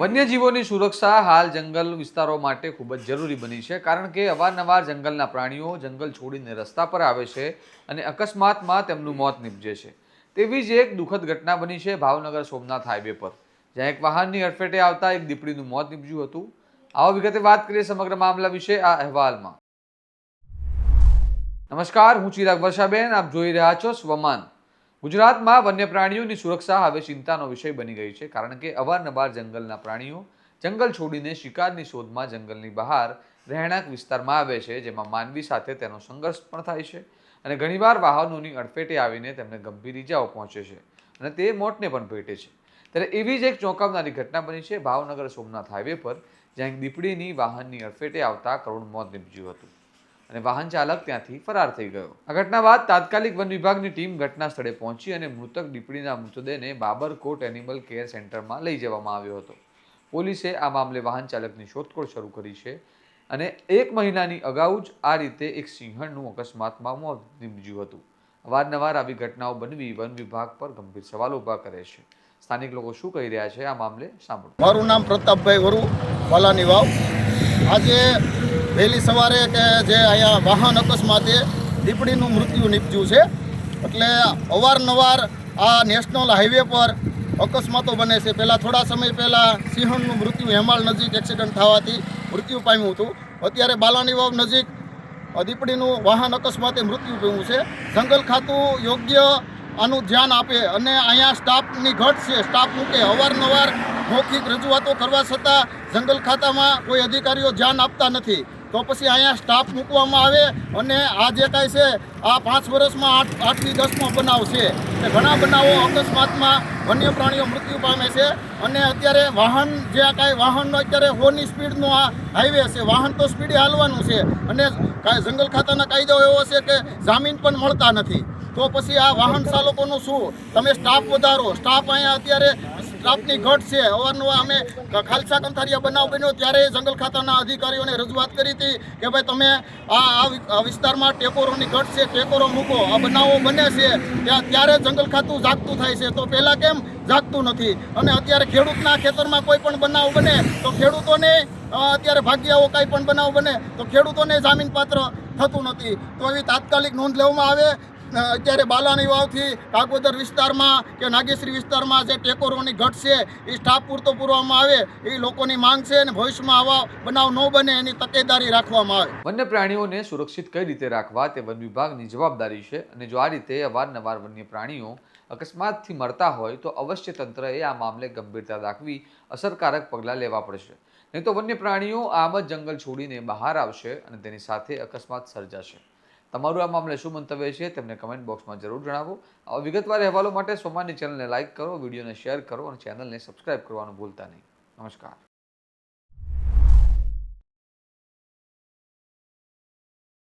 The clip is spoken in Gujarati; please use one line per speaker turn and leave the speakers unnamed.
વન્યજીવોની સુરક્ષા હાલ જંગલ વિસ્તારો માટે ખૂબ જ જરૂરી બની છે, કારણ કે અવારનવાર જંગલના પ્રાણીઓ જંગલ છોડીને રસ્તા પર આવે છે અને અકસ્માતમાં તેમનું મોત નીપજે છે. તેવી જ એક દુઃખદ ઘટના બની છે ભાવનગર સોમનાથ હાઈવે પર, જ્યાં એક વાહનની અડફેટે આવતા એક દીપડીનું મોત નીપજ્યું હતું. આવો વિગતે વાત કરીએ સમગ્ર મામલા વિશે આ અહેવાલમાં. નમસ્કાર, હું ચિરાગ વર્ષાબેન, આપ જોઈ રહ્યા છો સ્વમાન. ગુજરાતમાં વન્ય પ્રાણીઓની સુરક્ષા હવે ચિંતાનો વિષય બની ગઈ છે, કારણ કે અવારનવાર જંગલના પ્રાણીઓ જંગલ છોડીને શિકારની શોધમાં જંગલની બહાર રહેણાંક વિસ્તારમાં આવે છે, જેમાં માનવી સાથે તેનો સંઘર્ષ પણ થાય છે અને ઘણીવાર વાહનોની અડફેટે આવીને તેમને ગંભીર ઇજાઓ પહોંચે છે અને તે મોતને પણ ભેટે છે. ત્યારે એવી જ એક ચોંકાવનારી ઘટના બની છે, ભાવનગર સોમનાથ હાઈવે પર, જ્યાં એક દીપડીની વાહનની અડફેટે આવતા કરુણ મોત નીપજ્યું હતું. અને વાહન ચાલક ત્યાંથી ફરાર થઈ ગયો. આ ઘટના બાદ તાત્કાલિક વન વિભાગની ટીમ ઘટના સ્થળે પહોંચી અને મૃતક દીપડીના મૃતદેહને બાબરકોટ એનિમલ કેર સેન્ટરમાં લઈ જવામાં આવ્યો હતો. પોલીસે આ મામલે વાહન ચાલકની શોધખોળ શરૂ કરી છે અને એક મહિનાની અગાઉ જ આ રીતે એક સિંહણનું અકસ્માતમાં મોત નીપજ્યું હતું. અવારનવાર આવી ઘટનાઓ બનવી વન વિભાગ પર ગંભીર સવાલો ઊભા કરે છે. સ્થાનિક લોકો શું કહી રહ્યા છે આ મામલે સાંભળો.
મારું નામ પ્રતાપભાઈ વરુ, વાલાની વાવ. આજે વહેલી સવારે કે જે અહીંયા વાહન અકસ્માતે દીપડીનું મૃત્યુ નીપજ્યું છે. એટલે અવારનવાર આ નેશનલ હાઈવે પર અકસ્માતો બને છે. પહેલાં થોડા સમય પહેલાં સિંહણનું મૃત્યુ હેમાળ નજીક એક્સિડન્ટ થવાથી મૃત્યુ પામ્યું હતું. અત્યારે બાલાની વાવ નજીક દીપડીનું વાહન અકસ્માતે મૃત્યુ પામ્યું છે. જંગલ ખાતું યોગ્ય આનું ધ્યાન આપે અને અહીંયા સ્ટાફની ઘટ છે. સ્ટાફ મૂકે અવારનવાર મૌખિક રજૂઆતો કરવા છતાં જંગલ ખાતામાં કોઈ અધિકારીઓ ધ્યાન આપતા નથી. તો પછી અહીંયા સ્ટાફ મૂકવામાં આવે અને આ જે કાંઈ છે, આ પાંચ વર્ષમાં આઠ આઠથી દસમો બનાવ છે. એ ઘણા બનાવો અકસ્માતમાં વન્ય પ્રાણીઓ મૃત્યુ પામે છે અને અત્યારે વાહન જે આ કાંઈ વાહનનો અત્યારે હોની સ્પીડનો આ હાઈવે છે. વાહન તો સ્પીડે હાલવાનું છે અને કાંઈ જંગલ ખાતાના કાયદો એવો છે કે જામીન પણ મળતા નથી. તો પછી આ વાહન ચાલકોનું શું? તમે સ્ટાફ વધારો. સ્ટાફ અહીંયા અત્યારે સ્ટાફની ઘટ છે. અવારનવાર અમે ખાલસા કંથારિયા બનાવ બન્યો ત્યારે જંગલ ખાતાના અધિકારીઓને રજૂઆત કરી હતી કે ભાઈ તમે આ આ વિસ્તારમાં ટેકોરોની ઘટ છે, ટેકોરો મૂકો. આ બનાવો બને છે. ત્યાં ત્યારે જંગલ ખાતું જાગતું થાય છે. તો પહેલાં કેમ જાગતું નથી? અને અત્યારે ખેડૂતના ખેતરમાં કોઈ પણ બનાવ બને તો ખેડૂતોને અત્યારે ભાગ્યાઓ કાંઈ પણ બનાવ બને તો ખેડૂતોને જામીનપાત્ર થતું નથી. તો એવી તાત્કાલિક નોંધ લેવામાં આવે અત્યારે બાલાની વાવથી કાગોદર વિસ્તારમાં કે નાગેશ્રી વિસ્તારમાં જે ટેકોરોની ઘટ છે, એ સ્ટાફ પૂરતો પૂરવામાં આવે એ લોકોની માંગ છે અને ભવિષ્યમાં આવા બનાવ ન બને એની તકેદારી રાખવામાં આવે.
વન્ય પ્રાણીઓને સુરક્ષિત કઈ રીતે રાખવા તે વન વિભાગની જવાબદારી છે અને જો આ રીતે અવારનવાર વન્ય પ્રાણીઓ અકસ્માતથી મરતા હોય તો અવશ્ય તંત્રએ આ મામલે ગંભીરતા દાખવી અસરકારક પગલાં લેવા પડશે. નહીં તો વન્ય પ્રાણીઓ આમ જ જંગલ છોડીને બહાર આવશે અને તેની સાથે અકસ્માત સર્જાશે. તમારું આ મામલે શું મંતવ્ય છે તેમને કમેન્ટ બોક્સમાં જરૂર જણાવો. આવા વિગતવાર અહેવાલો માટે સોમાની ચેનલને લાઇક કરો, વિડીયોને શેર કરો અને ચેનલને સબસ્ક્રાઇબ કરવાનું ભૂલતા નહીં. નમસ્કાર.